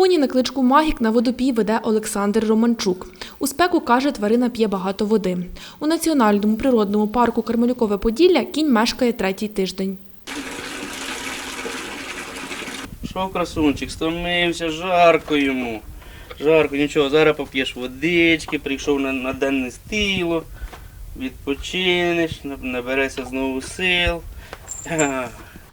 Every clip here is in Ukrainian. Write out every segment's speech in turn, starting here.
Поні на кличку Магік на водопій веде Олександр Романчук. У спеку каже, тварина п'є багато води. У національному природному парку Кармелюкове Поділля кінь мешкає третій тиждень. Що красунчик, стомився, жарко йому. Жарко, нічого, зараз поп'єш водички, прийшов на, на денне стіло, відпочинеш, наб- набереться знову сил.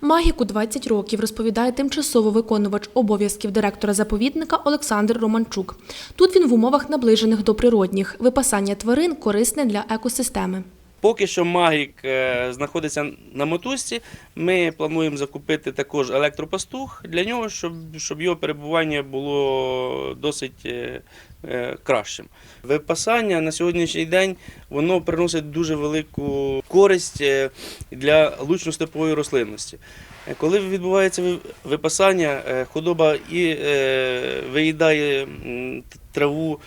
Магіку 20 років, розповідає тимчасово виконувач обов'язків директора заповідника Олександр Романчук. Тут він в умовах наближених до природних. Випасання тварин корисне для екосистеми. Поки що магік е, знаходиться на мотузці, ми плануємо закупити також електропастух для нього, щоб, щоб його перебування було досить е, е, кращим. Випасання на сьогоднішній день воно приносить дуже велику користь для лучно-степової рослинності. Коли відбувається ви- випасання, худоба і виїдає траву,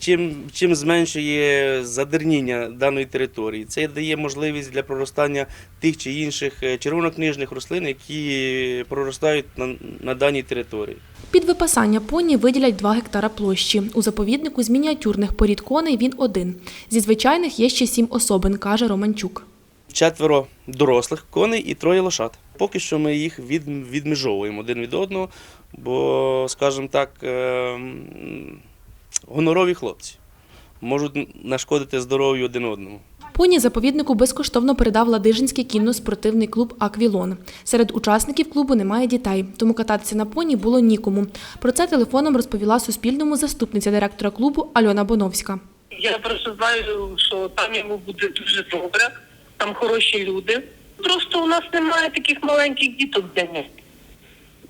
чим, чим зменшує задерніння даної території. Це дає можливість для проростання тих чи інших е, червонокнижних рослин, які проростають на, на даній території. Під випасання поні виділять 2 гектара площі. У заповіднику з мініатюрних порід коней він один. Зі звичайних є ще сім особин, каже Романчук. Четверо дорослих коней і троє лошад. Поки що ми їх від, відмежовуємо один від одного, бо, скажімо так, е, м, гонорові хлопці можуть нашкодити здоров'ю один одному. Поні заповіднику безкоштовно передав Ладижинський кінно-спортивний клуб Аквілон. Серед учасників клубу немає дітей, тому кататися на поні було нікому. Про це телефоном розповіла Суспільному заступниця директора клубу Альона Боновська. Я просто знаю, що там йому буде дуже добре, там хороші люди. Просто у нас немає таких маленьких діток для нього.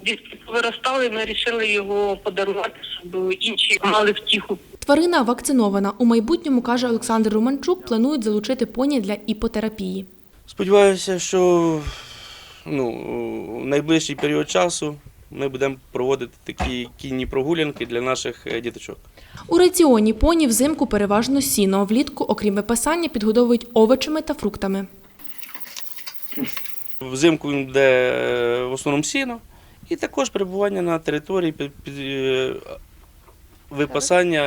Дітки виростали, ми вирішили його подарувати, щоб інші мали втіху. Тварина вакцинована. У майбутньому, каже Олександр Романчук, планують залучити поні для іпотерапії. Сподіваюся, що ну, в найближчий період часу ми будемо проводити такі кінні прогулянки для наших е, діточок. У раціоні поні взимку переважно сіно. Влітку, окрім випасання, підгодовують овочами та фруктами. Взимку він йде е, в основному сіно, і також перебування на території під, під, е, випасання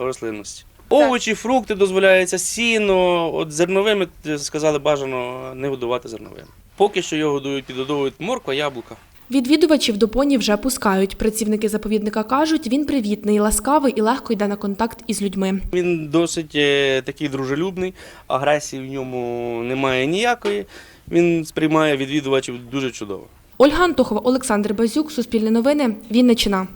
рослинності. Овочі, фрукти дозволяється, сіно, от зерновими сказали, бажано не годувати зерновими. Поки що його годують, підгодовують морква, яблука. Відвідувачів до поні вже пускають. Працівники заповідника кажуть, він привітний, ласкавий і легко йде на контакт із людьми. Він досить е, такий дружелюбний, агресії в ньому немає ніякої. Він сприймає відвідувачів дуже чудово. Ольга Антохова, Олександр Базюк, Суспільне новини, Вінниччина.